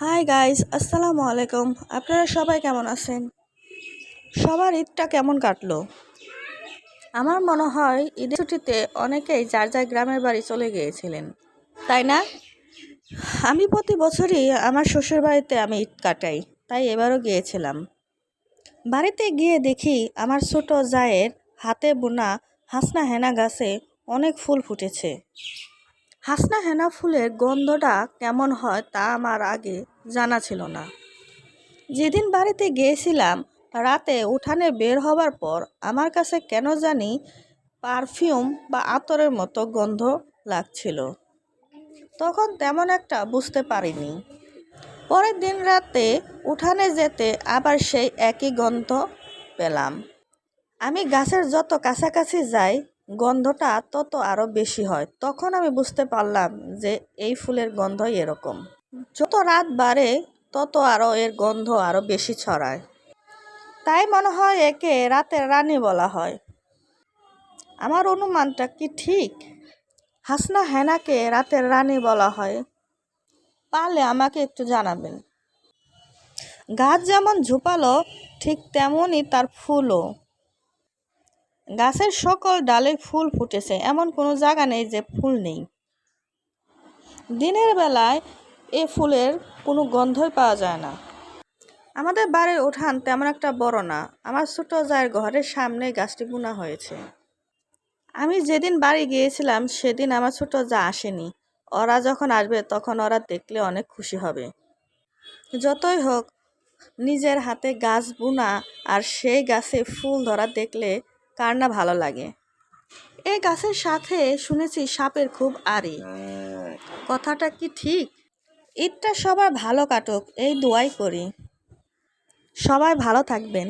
Hi guys আসসালামু আলাইকুম। আপনারা সবাই কেমন আছেন? সবার ঈদটা কেমন কাটলো? আমার মনে হয় ঈদের ছুটিতে অনেকেই যার যার গ্রামের বাড়ি চলে গিয়েছিলেন, তাই না? আমি প্রতি বছরই আমার শ্বশুর বাড়িতে আমি ঈদ কাটাই, তাই এবারও গিয়েছিলাম। বাড়িতে গিয়ে দেখি আমার ছোট জায়ের হাতে বোনা হাসনা হেনা গাছে অনেক ফুল ফুটেছে। হাসনা হেনা ফুলের গন্ধটা কেমন হয় তা আমার আগে জানা ছিল না। যেদিন বাড়িতে গিয়েছিলাম, রাতে উঠানে বের হবার পর আমার কাছে কেন জানি পারফিউম বা আতরের মতো গন্ধ লাগছিল। তখন তেমন একটা বুঝতে পারিনি। পরের দিন রাতে উঠানে যেতে আবার সেই একই গন্ধ পেলাম। আমি গাছের যত কাছাকাছি যাই গন্ধটা তত আরও বেশি হয়। তখন আমি বুঝতে পারলাম যে এই ফুলের গন্ধ এরকম। যত রাত বাড়ে, তত আরও এর গন্ধ আরও বেশি ছড়ায়। তাই মনে হয় একে রাতের রানী বলা হয়। আমার অনুমানটা কি ঠিক? হাসনা হেনাকে রাতের রানী বলা হয়। পারলে আমাকে একটু জানাবেন। গাছ যেমন ঝোপালো, ঠিক তেমনই তার ফুলও। গাছের সকল ডালে ফুল ফুটেছে, এমন কোনো জায়গা নেই যে ফুল নেই। দিনের বেলায় এ ফুলের কোনো গন্ধই পাওয়া যায় না। আমাদের বাড়ির উঠান তেমন একটা বড় না, আমার ছোট জায়ের ঘরের সামনে গাছটি বোনা হয়েছে। আমি যেদিন বাড়ি গিয়েছিলাম, সেদিন আমার ছোট যা আসেনি। ওরা যখন আসবে, তখন ওরা দেখলে অনেক খুশি হবে। যতই হোক, নিজের হাতে গাছ বোনা আর সেই গাছে ফুল ধরা দেখলে কার না ভালো লাগে। এ গাছের সাথে শুনেছি সাপের খুব আরি কথাটা কি ঠিক? ঈদটা সবার ভালো কাটুক, এই দোয়াই করি। সবাই ভালো থাকবেন।